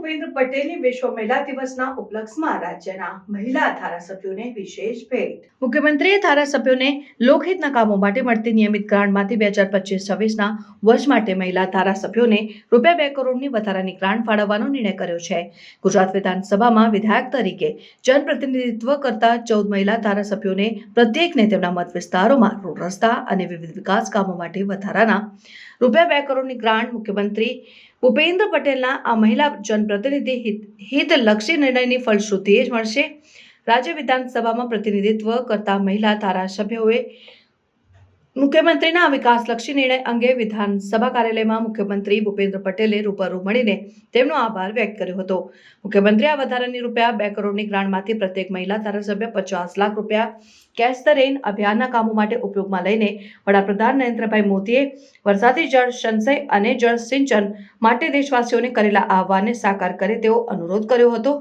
ભૂપેન્દ્ર પટેલની વિશ્વ મહિલા દિવસના ઉપલક્ષમાં રાજ્યના મહિલા ધારાસભ્યોને વિશેષ ભેટ. મુખ્યમંત્રીએ ધારાસભ્યોને લોકહિતના કામો માટે મળતી નિયમિત ગ્રાન્ટમાંથી બે હજાર પચીસ છવ્વીસના વર્ષ માટે મહિલા ધારાસભ્યોને રૂપિયા બે કરોડની વધારાની ગ્રાન્ટ ફાળવવાનો નિર્ણય કર્યો છે. ગુજરાત વિધાનસભામાં વિધાયક તરીકે જનપ્રતિનિધિત્વ કરતા ચૌદ મહિલા ધારાસભ્યોને પ્રત્યેકને તેમના મત વિસ્તારોમાં રોડ રસ્તા અને વિવિધ વિકાસ કામો માટે વધારાના રૂપિયા બે કરોડની ગ્રાન્ટ મુખ્યમંત્રી ભૂપેન્દ્ર પટેલના આ મહિલા જનપ્રતિનિધિ હિત, હિતલક્ષી નિર્ણયની ફલશ્રુતિએ જ મળશે. રાજ્ય વિધાનસભામાં પ્રતિનિધિત્વ કરતા મહિલા ધારાસભ્યોએ મુખ્યમંત્રીના વિકાસલક્ષી નિર્ણય અંગે વિધાનસભા કાર્યાલયમાં મુખ્યમંત્રી ભૂપેન્દ્ર પટેલે રૂબરૂ મળીને તેમનો આભાર વ્યક્ત કર્યો હતો. મુખ્યમંત્રી આ વધારાની રૂપિયા બે કરોડની ગ્રાન્ટમાંથી પ્રત્યેક મહિલા ધારાસભ્ય પચાસ લાખ રૂપિયા કેશ ધ રેન અભિયાનના કામો માટે ઉપયોગમાં લઈને વડાપ્રધાન નરેન્દ્રભાઈ મોદીએ વરસાદી જળ સંચય અને જળ સિંચન માટે દેશવાસીઓને કરેલા આહવાનને સાકાર કરે તેવો અનુરોધ કર્યો હતો.